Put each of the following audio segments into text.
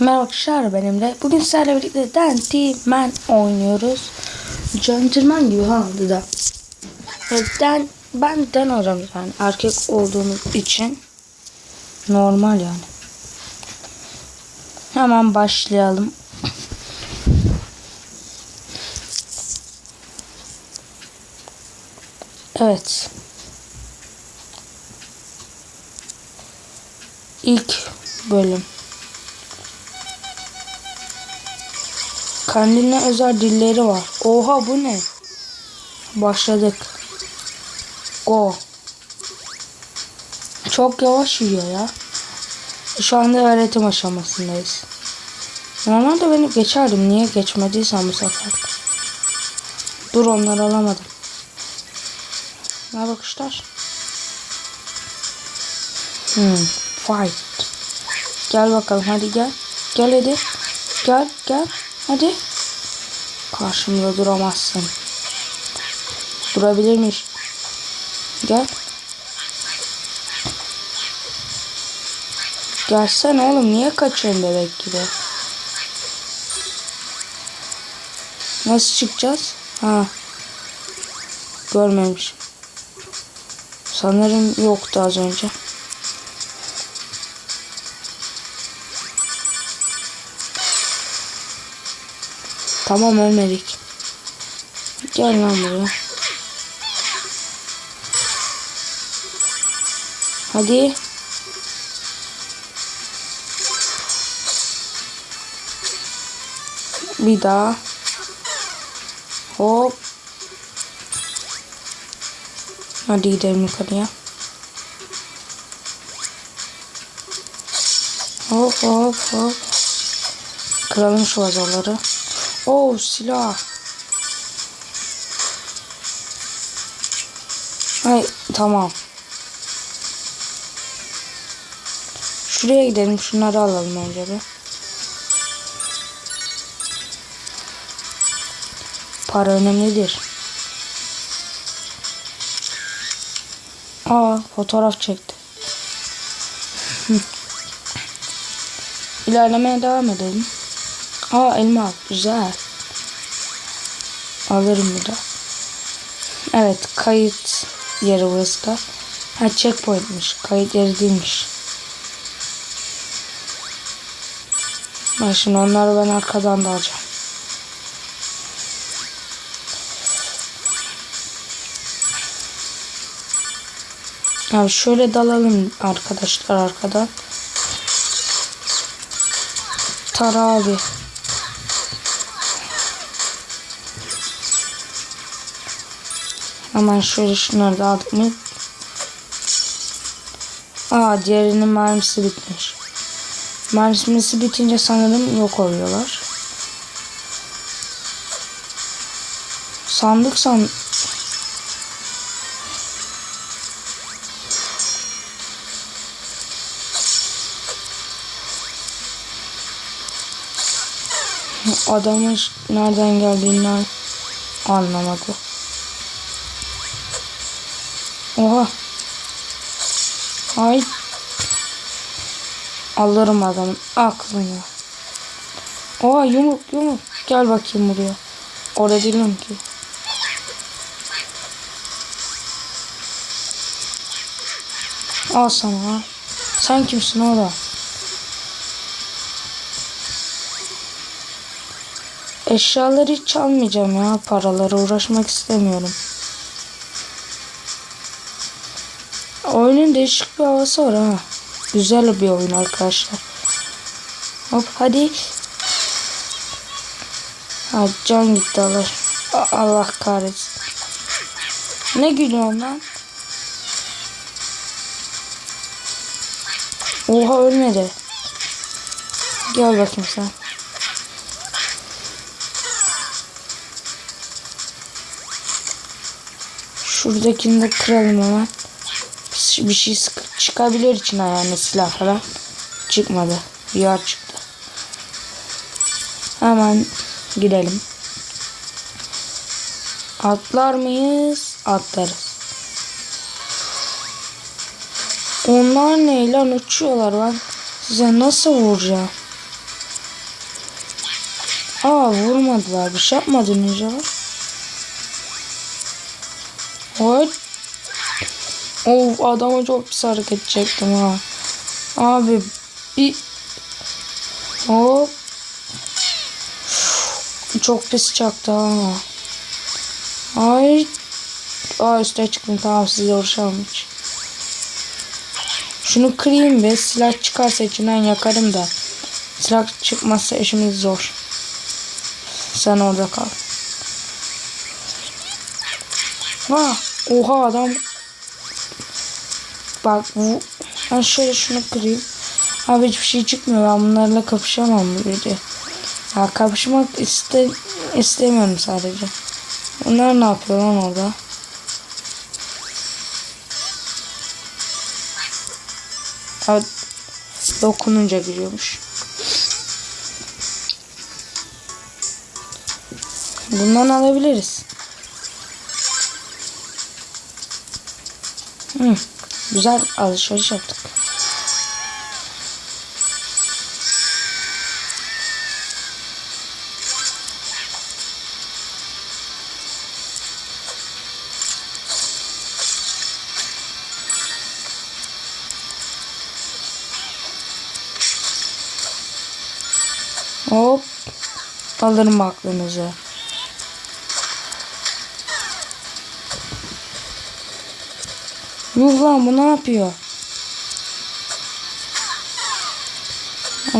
Merhaba arkadaşlar ben Emre. Bugün sizlerle birlikte Denti Man oynuyoruz. Gentleman gibi ha adı da. Den, ben Den olacağım yani erkek olduğumuz için. Normal yani. Hemen başlayalım. Evet. İlk bölüm. Kendine özel dilleri var. Oha bu ne? Başladık. Go. Çok yavaş yiyor ya. Şu anda öğretim aşamasındayız. Normalde beni geçerdim. Niye geçmediysem bu sefer. Dur onları alamadım. Ne bakışlar? Hmm, fight. Gel bakalım hadi gel. Gel hadi. Gel gel. Hadi. Karşımda duramazsın. Durabilirmiş. Gel. Gelsene oğlum niye kaçıyorsun bebek gibi? Nasıl çıkacağız? Ha. Görmemişim. Sanırım yoktu az önce. Tamam ölmedik. Gel lan buraya. Hadi. Bir daha. Hop. Hadi gidelim yukarıya. Hop hop hop. Kıralım şu vazoları. Oo silah. Ay tamam. Şuraya gidelim. Şunları alalım önce bir. Para önemlidir. Aa fotoğraf çekti. İlerlemeye devam edelim. Aa elma. Güzel. Alırım bir de. Evet kayıt yeri burası da. Ha checkpointmiş. Kayıt yeri değilmiş. Ben şimdi onları ben arkadan da alacağım. Abi şöyle dalalım arkadaşlar arkadan. Tara abi. Hemen şöyle şunları da aldık mı? Aa diğerinin mermisi bitmiş. Mermisi bitince sanırım yok oluyorlar. Sandık san... Adamın nereden geldiğini anlamadı. Oha. Ay. Alırım adamın aklını. Oha yumruk yumruk. Gel bakayım buraya. Orada değilim ki. Al sana. Sen kimsin orada? Eşyaları hiç çalmayacağım ya. Paralara uğraşmak istemiyorum. Oyunun değişik bir havası var ha. Güzel bir oyun arkadaşlar. Hop hadi. Ha can gitti Allah. Allah kahretsin. Ne gülüyorsun lan? Oha ölmedi. Gel bakayım sen. Şuradakini de kıralım hemen. Bir şey çıkabilir için yani silah falan. Çıkmadı. Yer çıktı. Hemen gidelim. Atlar mıyız? Atlarız. Onlar ne lan uçuyorlar ben size nasıl vuracağım? Aa vurmadılar. Bir şey yapmadın acaba? What? Of adama çok pis hareket çektim ha. Abi bir Hop. Çok pis çaktı ha. Ay. Aa üstüne çıktım tamam size uğraşamam hiç. Şunu kırayım be silah çıkarsa içinden yakarım da. Silah çıkmazsa işimiz zor. Sen orada kal. Ha, oha adam. Bak bu. Ben şöyle şunu kırayım. Abi hiçbir şey çıkmıyor. Ben bunlarla kapışamam böyle. Ya kapışmak iste istemiyorum sadece. Bunlar ne yapıyor lan orada? Evet. Dokununca giriyormuş. Bundan alabiliriz. Hı, güzel alışveriş yaptık. Hop. Alırım aklınızı. Yuh bu ne yapıyor?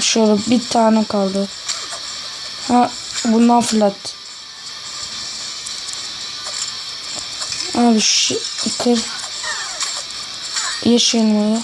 Şöyle bir tane kaldı. Ha bundan fırlat. Abi şu kır. Yeşilmeyi.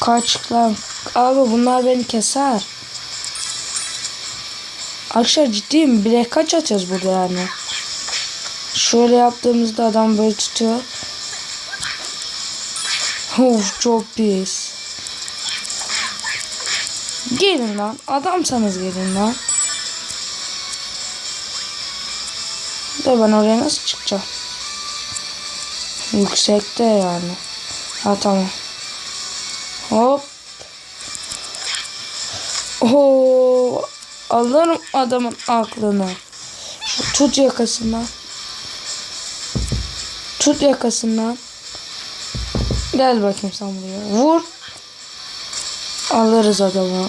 Kaç lan. Abi bunlar beni keser. Arkadaşlar ciddiyim. Bire kaç atacağız burada yani? Şöyle yaptığımızda adam böyle tutuyor. Of çok pis. Gelin lan. Adamsanız gelin lan. Da ben oraya nasıl çıkacağım? Yüksekte yani. Ha tamam. Hop. Oo, alırım adamın aklını. Şu tut yakasından. Tut yakasından. Gel bakayım sen buraya. Vur. Alırız adamı.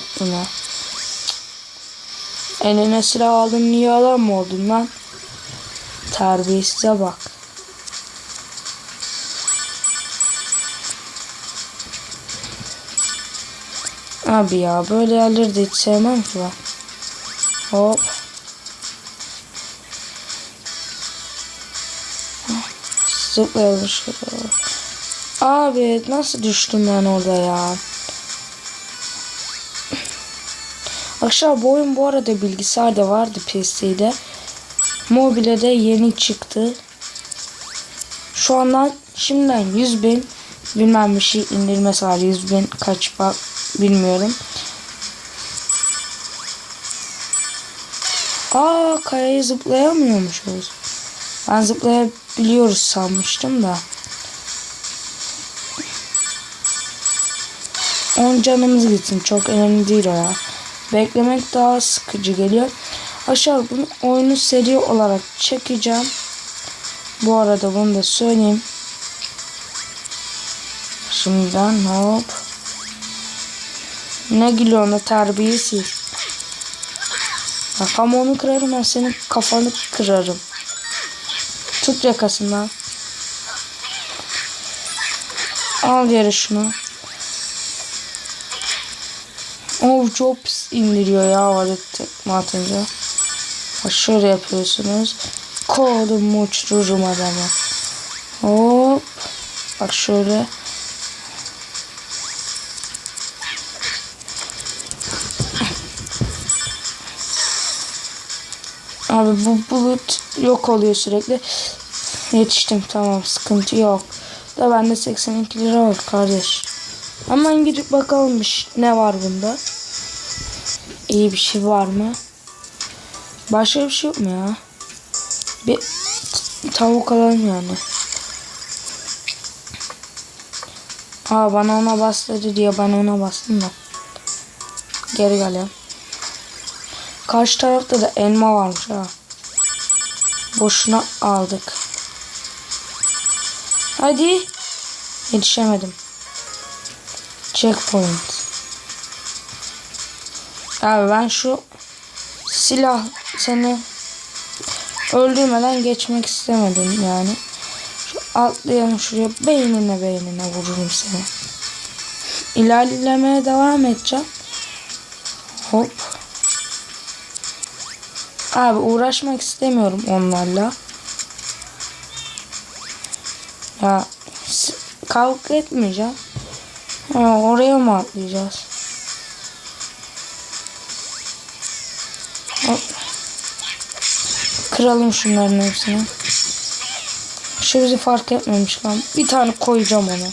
Eline silah aldın niye adam mı oldun lan? Terbiyesize bak. Abi ya böyle yerleri de hiç sevmem ki ben. Hop. Zıplayalım şöyle. Abi nasıl düştüm ben orada ya? Akşam bu oyun bu arada bilgisayarda vardı PC'de. Mobile de yeni çıktı. Şu andan şimdiden 100 bin bilmem bir şey indirmesi var. 100 bin kaç bak bilmiyorum. Aa kayayı zıplayamıyormuşuz. Ben zıplayabiliyoruz sanmıştım da. 10 canımız gitsin. Çok önemli değil o ya. Beklemek daha sıkıcı geliyor. Aşağı bunu oyunu seri olarak çekeceğim. Bu arada bunu da söyleyeyim. Şimdiden hop. Ne gülüyorsun terbiyesiz. Bak ama onu kırarım ben senin kafanı kırarım. Tut yakasından. Al şunu. Oh çok pis indiriyor ya alet tekme atınca. Bak şöyle yapıyorsunuz. Kolumu uçururum adamı. Hop. Bak şöyle. Bu bulut yok oluyor sürekli. Yetiştim tamam sıkıntı yok. Da bende 82 lira var kardeş. Hemen gidip bakalım ne var bunda. İyi bir şey var mı? Başka bir şey yok mu ya? Bir tavuk alalım yani. Aa bana ona bastırdı diye ben ona bastım da. Geri geliyorum. Karşı tarafta da elma varmış ha. Boşuna aldık. Hadi. Yetişemedim. Checkpoint. Abi ben şu silah seni öldürmeden geçmek istemedim yani. Şu atlayalım şuraya beynine beynine vururum seni. İlerlemeye devam edeceğim. Hop. Abi uğraşmak istemiyorum onlarla. Ya kavga etmeyeceğim. Ha, oraya mı atlayacağız? Hop. Kıralım şunların hepsini. Şu bizi fark etmemiş lan. Bir tane koyacağım onu.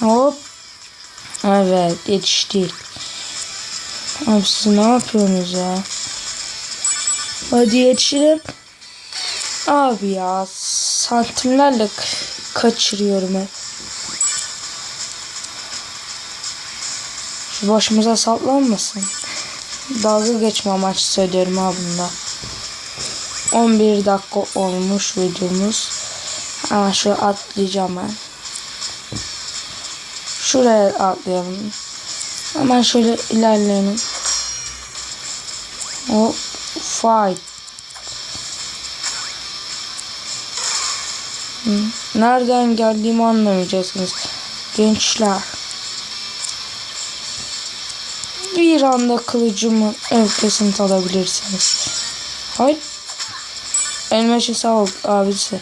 Hop. Evet yetiştik. Abi siz ne yapıyorsunuz ya? Hadi yetişelim. Abi ya santimlerle kaçırıyorum hep. Şu başımıza sallanmasın. Dalga geçme amaçlı söylüyorum ha bunda. 11 dakika olmuş videomuz. Ama şu atlayacağım ben. Şuraya atlayalım. Hemen şöyle ilerleyelim. O fight. Nereden geldiğimi anlamayacaksınız. Gençler. Bir anda kılıcımı öfkesini alabilirsiniz. Hayır. Elmeşe sağ ol abisi.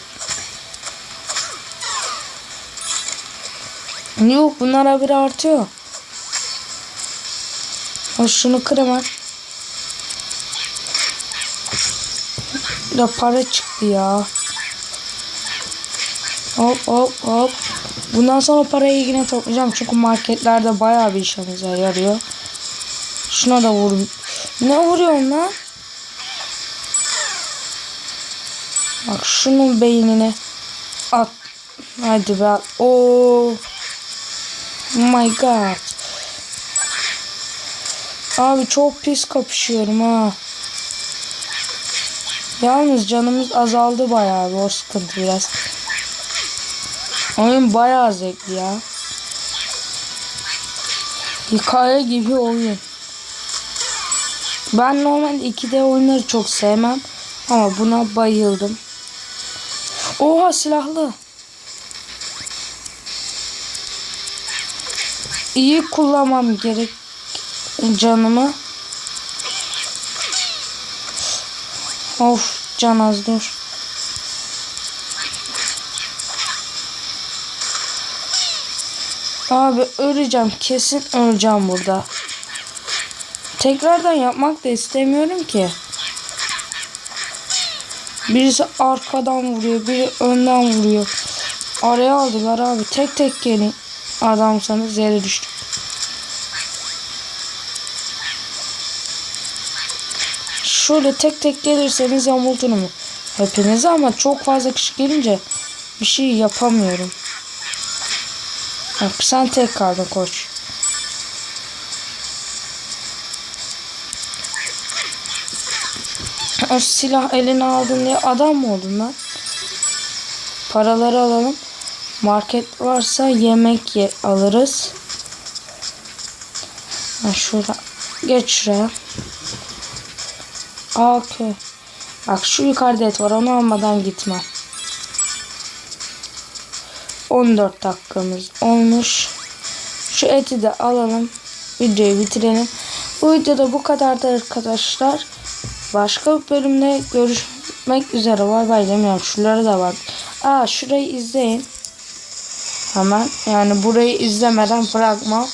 Yok bunlar bir artıyor. Ha, şunu kır hemen. Ya para çıktı ya. Hop hop hop. Bundan sonra parayı yine toplayacağım. Çünkü marketlerde bayağı bir işimize yarıyor. Şuna da vur. Ne vuruyorsun lan? Bak şunun beynine at. Hadi be. Oo. My god. Abi çok pis kapışıyorum ha. Yalnız canımız azaldı bayağı bir o sıkıntı biraz. Oyun bayağı zevkli ya. Hikaye gibi oyun. Ben normalde 2D oyunları çok sevmem. Ama buna bayıldım. Oha silahlı. İyi kullanmam gerek canımı. Of can az dur. Abi öleceğim. Kesin öleceğim burada. Tekrardan yapmak da istemiyorum ki. Birisi arkadan vuruyor, biri önden vuruyor. Araya aldılar abi. Tek tek gelin. Adamsanız yere düştü. Şöyle tek tek gelirseniz yamulturum hepinizi ama çok fazla kişi gelince bir şey yapamıyorum. Bak sen tek kaldın koç. O silah eline aldın diye adam mı oldun lan? Paraları alalım. Market varsa yemek ye alırız. Ha şurada. Geç şuraya. Aa, Okey. Bak şu yukarıda et var. Onu almadan gitmem. 14 dakikamız olmuş. Şu eti de alalım. Videoyu bitirelim. Bu videoda bu kadardı arkadaşlar. Başka bir bölümde görüşmek üzere. Bay bay demiyorum. Şuraları da bak. Aa şurayı izleyin. Hemen. Yani burayı izlemeden bırakmam.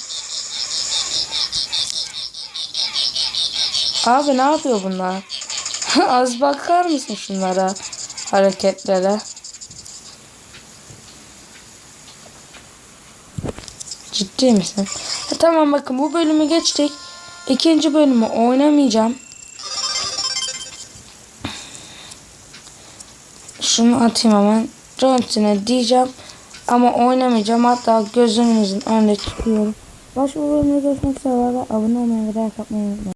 Abi ne yapıyor bunlar? Az bakar mısın şunlara? Hareketlere. Ciddi misin? Ha, tamam bakın bu bölümü geçtik. İkinci bölümü oynamayacağım. Şunu atayım hemen. Johnson'a diyeceğim. Ama oynamayacağım. Hatta gözünüzün önünde tutuyorum. Başka bölümde görüşmek üzere. Abone olmayı ve like atmayı unutmayın.